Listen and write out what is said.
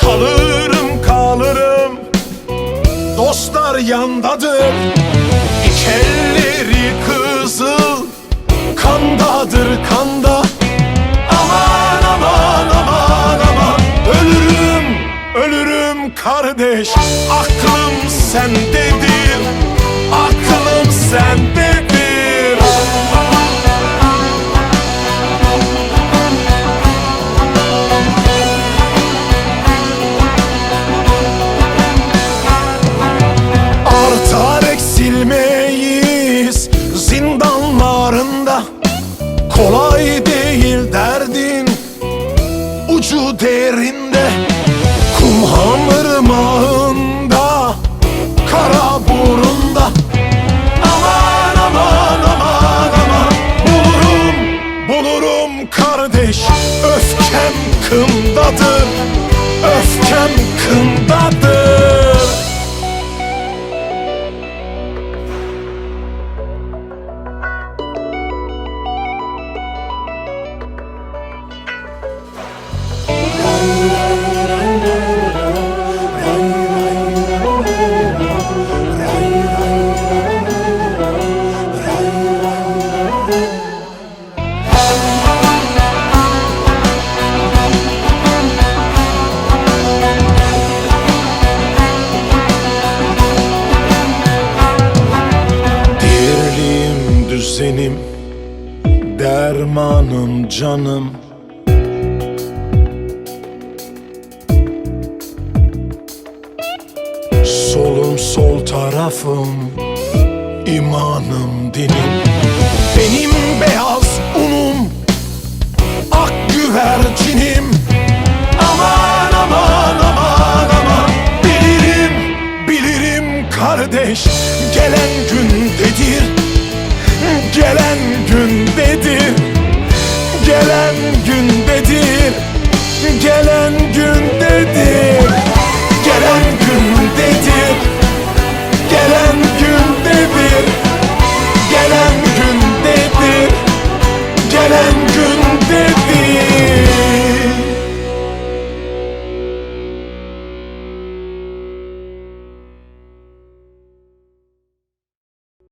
Kalırım kalırım. Dostlar yandadır. İçelleri kızıl. Kandadır kanda. Aman aman aman aman. Ölürüm ölürüm kardeş. Aklım sendedir. Aklım sendedir. Kolay değil derdin. Ucu derinde Kumhan ırmağında kara burunda. Aman aman aman aman. Bulurum bulurum kardeş Öfkem kındadır Öfkem kındadır Düzenim Dermanım canım. Solum sol tarafım imanım dinim. Benim beyaz unum Ak güvercinim Aman aman aman aman. Bilirim bilirim kardeş Gelen gün dedi Gelen gün